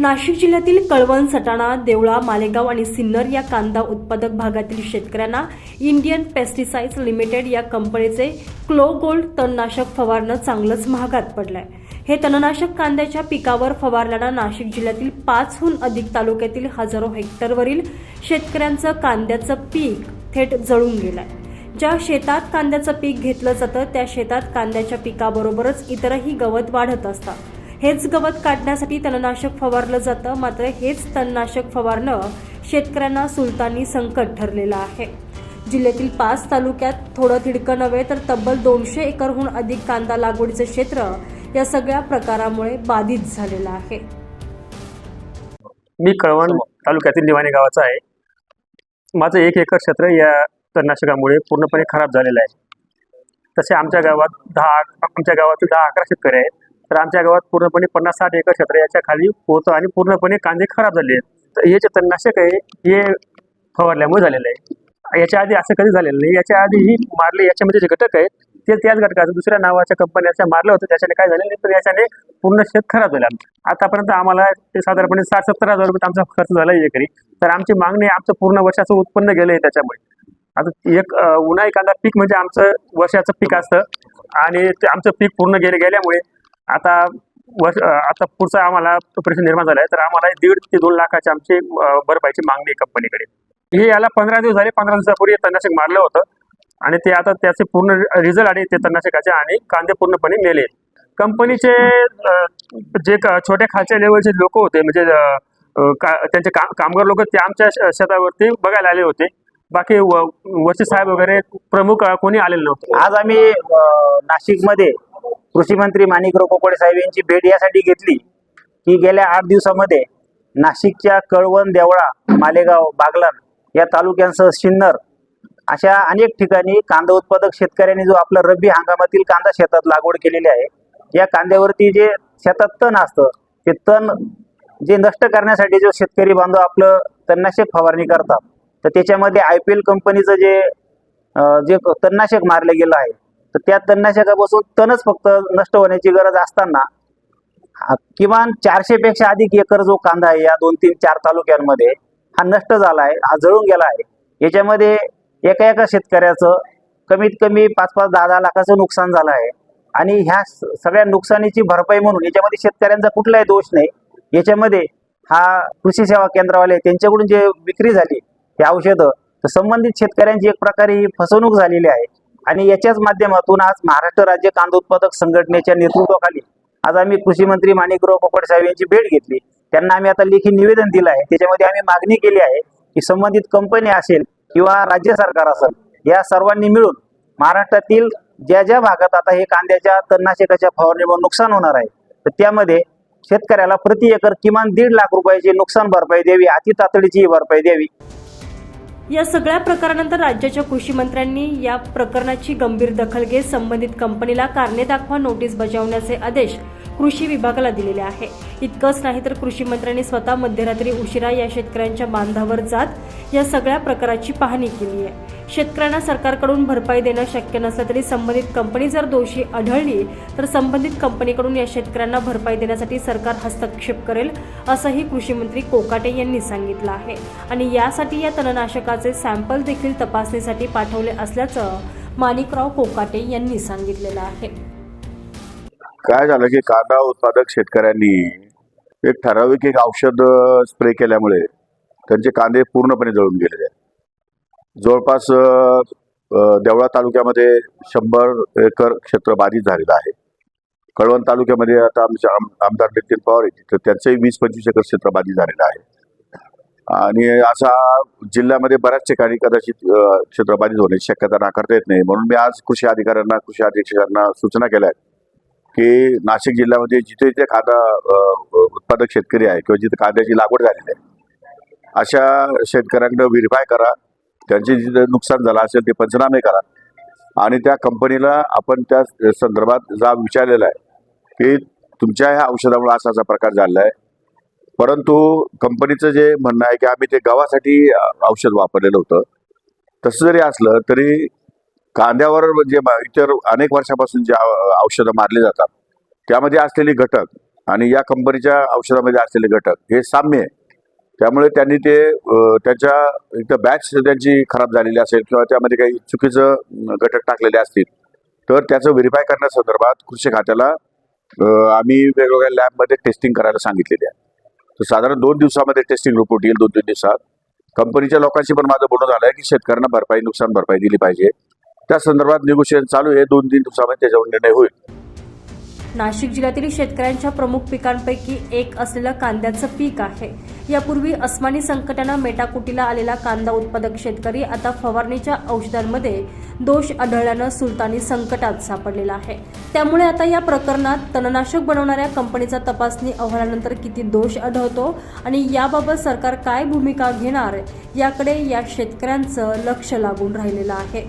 नाशिक जिल्ह्यातील कळवण सटाणा देवळा मालेगाव आणि सिन्नर या कांदा उत्पादक भागातील शेतकऱ्यांना इंडियन पेस्टिसाइड्स लिमिटेड या कंपनीचे क्लो गोल्ड तणनाशक फवारणं चांगलंच महागात पडलंय. हे तणनाशक कांद्याच्या पिकावर फवारल्यानं नाशिक जिल्ह्यातील पाचहून अधिक तालुक्यातील हजारो हेक्टरवरील शेतकऱ्यांचं कांद्याचं पीक थेट जळून गेलंय. ज्या शेतात कांद्याचं पीक घेतलं जातं त्या शेतात कांद्याच्या पिकाबरोबरच इतरही गवत वाढत असतात. हेच गवत काढण्यासाठी तणनाशक फवारलं जातं. मात्र हेच तणनाशक फवारणं शेतकऱ्यांना सुलतानी संकट ठरलेलं आहे. जिल्ह्यातील पाच तालुक्यात थोडं तिडकं नव्हे तर तब्बल दोनशे एकरहून अधिक कांदा लागवडीचं क्षेत्र या सगळ्या प्रकारामुळे बाधित झालेलं आहे. मी कळवण तालुक्यातील निवाणी गावाचा आहे. माझं एक एकर क्षेत्र या तणनाशकामुळे पूर्णपणे खराब झालेलं आहे. तसे आमच्या गावात दहा आमच्या गावातील दहा अकरा शेतकरी आहेत. तर आमच्या गावात पूर्णपणे पन्नास साठ एकर क्षेत्र याच्या खाली होतं आणि पूर्णपणे कांदे खराब झाले आहेत. तर हे जे तणनाशक आहे हे फवारल्यामुळे झालेलं आहे. याच्या आधी असं कधी झालेलं नाही. याच्या आधी ही मारले याच्यामध्ये जे घटक आहेत ते त्याच घटकाचं दुसऱ्या नावाच्या कंपन्याच्या मारलं होतं. त्याच्याने काय झालं नाही तर याच्याने पूर्ण शेत खराब झालं. आतापर्यंत आम्हाला ते साधारणपणे साठ सत्तर हजार रुपये आमचा खर्च झाला आहे एकरी. तर आमची मागणी आमचं पूर्ण वर्षाचं उत्पन्न गेलं आहे त्याच्यामुळे. आता एक उन्हाळी कांदा पीक म्हणजे आमचं वर्षाचं पीक असतं. आणि ते आमचं पीक पूर्ण गेले गेल्यामुळे आता वर्ष आता पुढचा आम्हाला प्रश्न निर्माण झाला आहे तर आम्हाला दीड ते दोन लाखाची आमची भरपाईची मागणी आहे कंपनीकडे. हे याला पंधरा दिवस झाले पंधरा दिवसापूर्वी तणनाशक मारलं होतं. आणि ते आता त्याचे पूर्ण रिझल्ट आले ते तणनाशकाचे आणि कांदे पूर्णपणे मेले. कंपनीचे जे छोट्या खालच्या लेवलचे लोक होते म्हणजे का त्यांचे का कामगार लोक ते आमच्या शेतावरती बघायला आले होते. बाकी व- वसी साहेब वगैरे प्रमुख कोणी आलेले नव्हते. आज आम्ही नाशिकमध्ये कृषी मंत्री माणिकराव कोकोडे साहेब यांची भेट यासाठी घेतली की गेल्या आठ दिवसामध्ये नाशिकच्या कळवण देवळा मालेगाव बागलाण या तालुक्यांसह सिन्नर अशा अनेक ठिकाणी कांदा उत्पादक शेतकऱ्यांनी जो आपला रब्बी हंगामातील कांदा शेतात लागवड केलेली आहे या कांद्यावरती जे शेतात तण असतं ते तण जे नष्ट करण्यासाठी जो शेतकरी बांधव आपलं तणनाशक फवारणी करतात तर त्याच्यामध्ये आय पी एल कंपनीचं जे जे तणनाशक मारलं गेलं आहे तर त्या तणनाशकापासून तणच फक्त नष्ट होण्याची गरज असताना किमान चारशे पेक्षा अधिक एकर जो कांदा आहे या दोन तीन चार तालुक्यांमध्ये हा नष्ट झाला आहे हा जळून गेला आहे. याच्यामध्ये एका एका शेतकऱ्याचं कमीत कमी पाच पाच दहा दहा लाखाचं नुकसान झालं आहे. आणि ह्या स- सगळ्या नुकसानीची भरपाई म्हणून याच्यामध्ये शेतकऱ्यांचा कुठलाही दोष नाही. याच्यामध्ये हा कृषी सेवा केंद्रवाले त्यांच्याकडून जे विक्री झाली हे औषधं तर संबंधित शेतकऱ्यांची एक प्रकारे ही फसवणूक झालेली आहे. आणि याच्याच माध्यमातून आज महाराष्ट्र राज्य कांदा उत्पादक संघटनेच्या नेतृत्वाखाली आज आम्ही कृषी मंत्री माणिकराव पोपट साहेब यांची भेट घेतली. त्यांना आम्ही आता लेखी निवेदन दिलं आहे. त्याच्यामध्ये आम्ही मागणी केली आहे की संबंधित कंपनी असेल किंवा राज्य सरकार असेल या सर्वांनी मिळून महाराष्ट्रातील ज्या ज्या भागात आता हे कांद्याच्या तणनाशकाच्या फवारणीमुळे नुकसान होणार आहे तर त्यामध्ये शेतकऱ्याला प्रति एकर किमान दीड लाख रुपयाची नुकसान भरपाई द्यावी अति तातडीची भरपाई द्यावी. या सगळ्या प्रकारानंतर राज्याच्या कृषी मंत्र्यांनी या प्रकरणाची गंभीर दखल घेत संबंधित कंपनीला कारणे दाखवा नोटीस बजावण्याचे आदेश कृषी विभागाला दिलेले आहे. इतकंच नाही तर कृषी मंत्र्यांनी स्वतः मध्यरात्री उशिरा या शेतकऱ्यांच्या बांधावर जात या सगळ्या प्रकाराची पाहणी केली आहे. शेतकऱ्यांना सरकारकडून भरपाई देणं शक्य नसलं तरी संबंधित कंपनी जर दोषी आढळली तर संबंधित कंपनीकडून या शेतकऱ्यांना भरपाई देण्यासाठी सरकार हस्तक्षेप करेल असंही कृषी मंत्री कोकाटे यांनी सांगितलं आहे. आणि यासाठी या तणनाशकाचे सॅम्पल देखील तपासणीसाठी पाठवले असल्याचं माणिकराव कोकाटे यांनी सांगितलेलं आहे. काय झालं की कांदा उत्पादक शेतकऱ्यांनी एक ठराविक एक औषध स्प्रे केल्यामुळे त्यांचे कांदे पूर्णपणे जळून गेलेले आहेत. जवळपास देवळा तालुक्यामध्ये शंभर एकर क्षेत्र बाधित झालेलं आहे. कळवण तालुक्यामध्ये आता आमच्या आम- आमदार नितीन पवार येतील तर त्यांचंही वीस पंचवीस एकर क्षेत्र बाधित झालेलं आहे. आणि असा जिल्ह्यामध्ये बऱ्याच ठिकाणी कदाचित क्षेत्र बाधित होण्याची शक्यता नाकारता येत नाही. म्हणून मी आज कृषी अधिकाऱ्यांना कृषी अधीक्षकांना सूचना केल्या आहेत. की नाशिक जिल्ह्यामध्ये जिथे जिथे कांदा उत्पादक शेतकरी आहे किंवा जिथे कांद्याची लागवड झालेली आहे अशा शेतकऱ्यांकडे व्हेरीफाय करा. त्यांचे जिथे नुकसान झालं असेल ते पंचनामे करा. आणि त्या कंपनीला आपण त्या संदर्भात जा विचारलेला आहे की तुमच्या ह्या औषधामुळे असा असा प्रकार झालेला आहे. परंतु कंपनीचं जे म्हणणं आहे की आम्ही ते गव्हासाठी औषध वापरलेलं होतं. तसं जरी असलं तरी कांद्यावर म्हणजे जे इतर अनेक वर्षापासून जे औषधं मारली जातात त्यामध्ये असलेले घटक आणि या कंपनीच्या औषधामध्ये असलेले घटक हे साम्य आहे. त्यामुळे त्यांनी ते त्याच्या इथं बॅच त्यांची खराब झालेली असेल किंवा त्यामध्ये काही चुकीचं घटक टाकलेले असतील तर त्याचं व्हेरीफाय करण्यासंदर्भात कृषी खात्याला आम्ही वेगवेगळ्या लॅबमध्ये टेस्टिंग करायला सांगितलेली आहे. तर साधारण दोन दिवसामध्ये टेस्टिंग रिपोर्ट येईल दोन तीन दिवसात. कंपनीच्या लोकांशी पण माझं बोलणं झालं आहे की शेतकऱ्यांना भरपाई नुकसान भरपाई दिली पाहिजे. त्या संदर्भात निगोशिएशन चालू आहे. दोन तीन दिवसामध्ये त्याच्यावर निर्णय होईल. नाशिक जिल्ह्यातील शेतकऱ्यांच्या प्रमुख पिकांपैकी एक असलेलं कांद्याचं पीक आहे. यापूर्वी अस्मानी संकटानं मेटाकुटीला आलेला कांदा उत्पादक शेतकरी आता फवारणीच्या औषधांमध्ये दोष आढळल्यानं सुलतानी संकटात सापडलेला आहे. त्यामुळे आता या प्रकरणात तणनाशक बनवणाऱ्या कंपनीचा तपासणी अहवालानंतर किती दोष आढळतो आणि याबाबत सरकार काय भूमिका घेणार याकडे या शेतकऱ्यांचं लक्ष लागून राहिलेलं आहे.